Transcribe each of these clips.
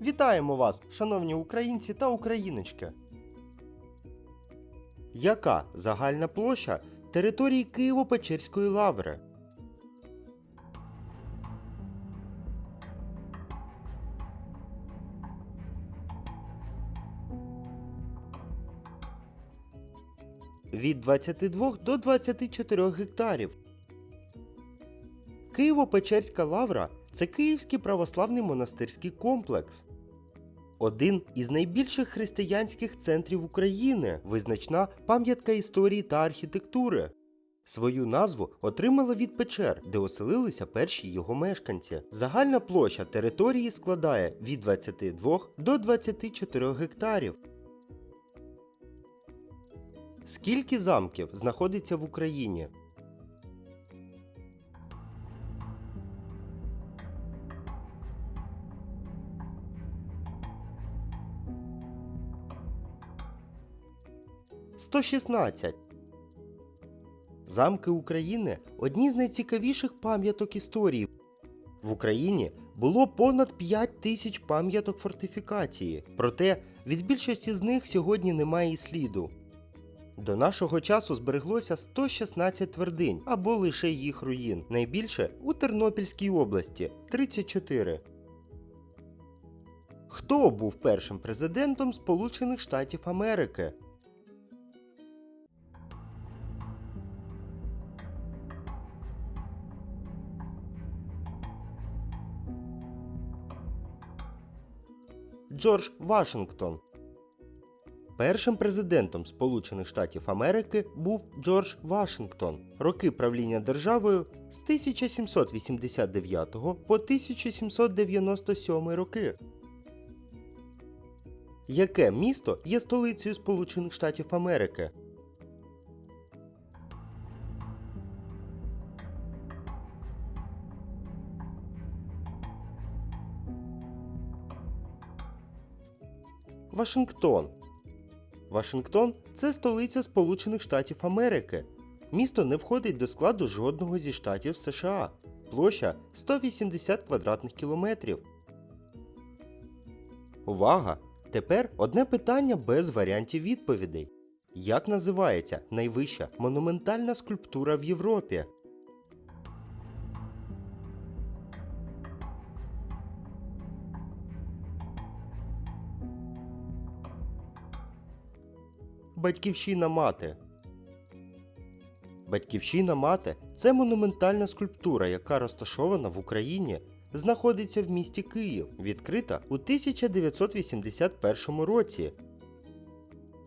Вітаємо вас, шановні українці та україночки. Яка загальна площа території Києво-Печерської лаври? Від 22 до 24 гектарів. Києво-Печерська лавра це Київський православний монастирський комплекс. Один із найбільших християнських центрів України, визначна пам'ятка історії та архітектури. Свою назву отримала від печер, де оселилися перші його мешканці. Загальна площа території складає від 22 до 24 гектарів. Скільки замків знаходиться в Україні? Сто шістнадцять. Замки України одні з найцікавіших пам'яток історії. В Україні було понад 5 тисяч пам'яток фортифікації, проте від більшості з них сьогодні немає і сліду. До нашого часу збереглося 116 твердинь або лише їх руїн. Найбільше у Тернопільській області 34. Хто був першим президентом Сполучених Штатів Америки? Джордж Вашингтон. Першим президентом Сполучених Штатів Америки був Джордж Вашингтон. Роки правління державою з 1789 по 1797 роки. Яке місто є столицею Сполучених Штатів Америки? Вашингтон. Вашингтон це столиця Сполучених Штатів Америки. Місто не входить до складу жодного зі штатів США. Площа 180 квадратних кілометрів. Увага! Тепер одне питання без варіантів відповідей. Як називається найвища монументальна скульптура в Європі? Батьківщина мати. Батьківщина мати це монументальна скульптура, яка розташована в Україні, знаходиться в місті Київ, відкрита у 1981 році.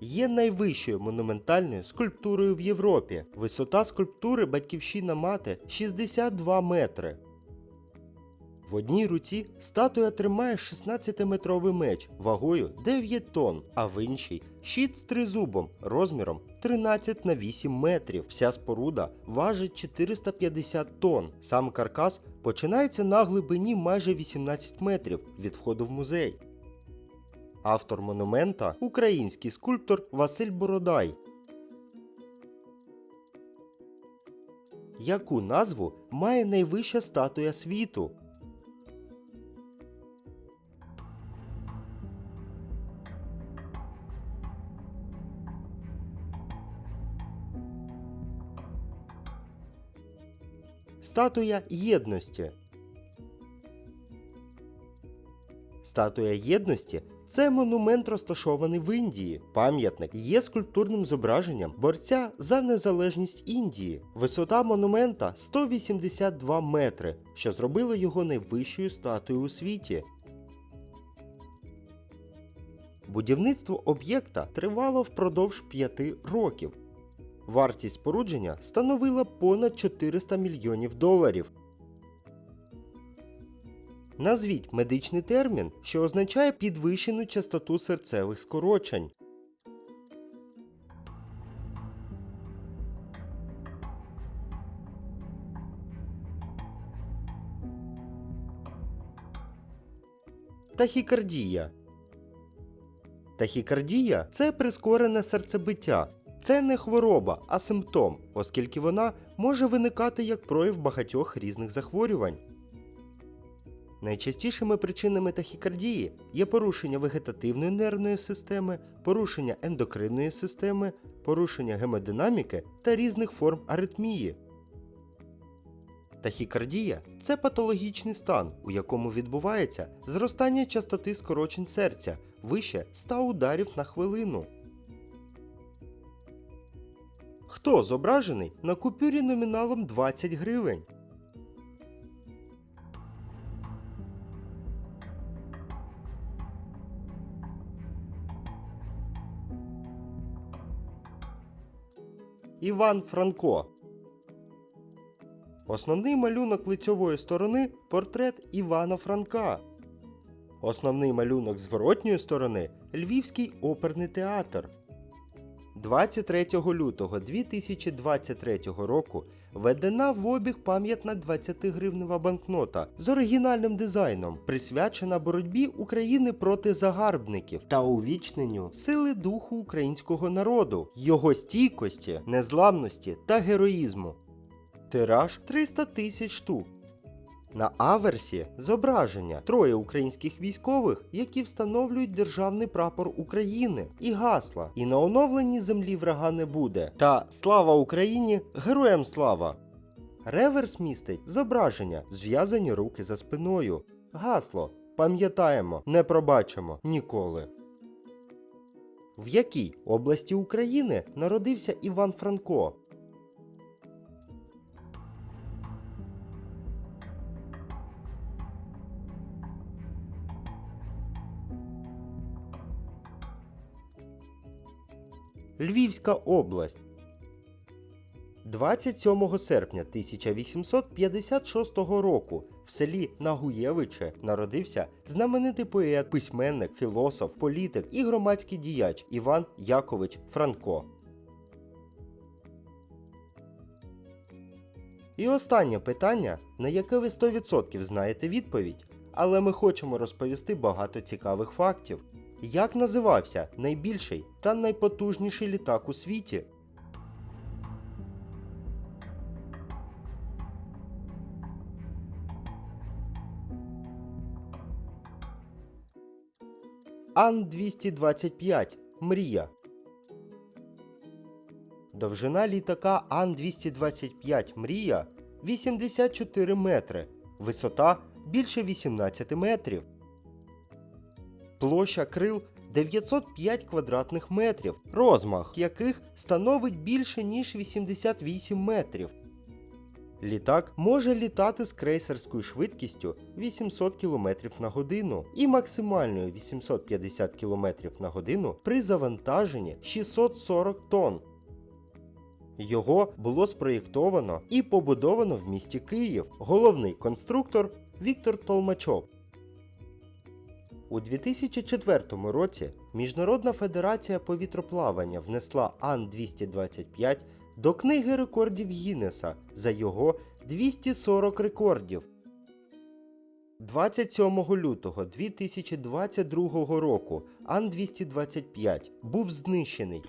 Є найвищою монументальною скульптурою в Європі. Висота скульптури Батьківщина мати 62 метри. В одній руці статуя тримає 16-метровий меч вагою 9 тонн, а в іншій щит з тризубом розміром 13 на 8 метрів. Вся споруда важить 450 тонн. Сам каркас починається на глибині майже 18 метрів від входу в музей. Автор монумента український скульптор Василь Бородай. Яку назву має найвища статуя світу? Статуя єдності. Статуя єдності це монумент, розташований в Індії. Пам'ятник є скульптурним зображенням борця за незалежність Індії. Висота монумента 182 метри, що зробило його найвищою статуєю у світі. Будівництво об'єкта тривало впродовж 5 років. Вартість спорудження становила понад 400 мільйонів доларів. Назвіть медичний термін, що означає підвищену частоту серцевих скорочень. Тахікардія. Тахікардія це прискорене серцебиття. Це не хвороба, а симптом, оскільки вона може виникати як прояв багатьох різних захворювань. Найчастішими причинами тахікардії є порушення вегетативної нервної системи, порушення ендокринної системи, порушення гемодинаміки та різних форм аритмії. Тахікардія це патологічний стан, у якому відбувається зростання частоти скорочень серця вище 100 ударів на хвилину. Хто зображений на купюрі номіналом 20 гривень? Іван Франко. Основний малюнок лицьової сторони портрет Івана Франка. Основний малюнок зворотньої сторони Львівський оперний театр. 23 лютого 2023 року введена в обіг пам'ятна 20-гривнева банкнота з оригінальним дизайном, присвячена боротьбі України проти загарбників та увічненню сили духу українського народу, його стійкості, незламності та героїзму. Тираж 300 тисяч штук. На аверсі зображення троє українських військових, які встановлюють державний прапор України і гасла. І на оновленій землі врага не буде. Та слава Україні! Героям слава! Реверс містить зображення, зв'язані руки за спиною. Гасло. Пам'ятаємо, не пробачимо ніколи. В якій області України народився Іван Франко? Львівська область. 27 серпня 1856 року в селі Нагуєвиче народився знаменитий поет, письменник, філософ, політик і громадський діяч Іван Якович Франко. І останнє питання, на яке ви 100% знаєте відповідь, але ми хочемо розповісти багато цікавих фактів. Як називався найбільший та найпотужніший літак у світі? Ан-225 Мрія. Довжина літака Ан-225 Мрія 84 метри. Висота більше 18 метрів. Площа крил 905 квадратних метрів, розмах яких становить більше ніж 88 метрів. Літак може літати з крейсерською швидкістю 800 км на годину і максимальною 850 км на годину при завантаженні 640 тонн. Його було спроєктовано і побудовано в місті Київ. Головний конструктор Віктор Толмачов. У 2004 році Міжнародна федерація повітроплавання внесла Ан-225 до книги рекордів Гіннеса за його 240 рекордів. 27 лютого 2022 року Ан-225 був знищений.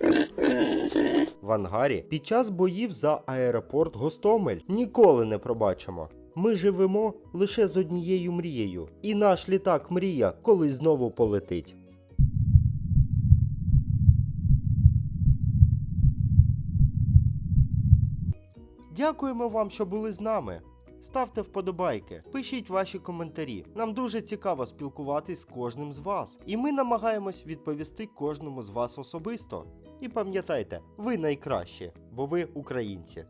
В ангарі під час боїв за аеропорт Гостомель ніколи не пробачимо. Ми живемо лише з однією мрією, і наш літак мрія колись знову полетить. Дякуємо вам, що були з нами. Ставте вподобайки, пишіть ваші коментарі. Нам дуже цікаво спілкуватись з кожним з вас. І ми намагаємось відповісти кожному з вас особисто. І пам'ятайте, ви найкращі, бо ви українці.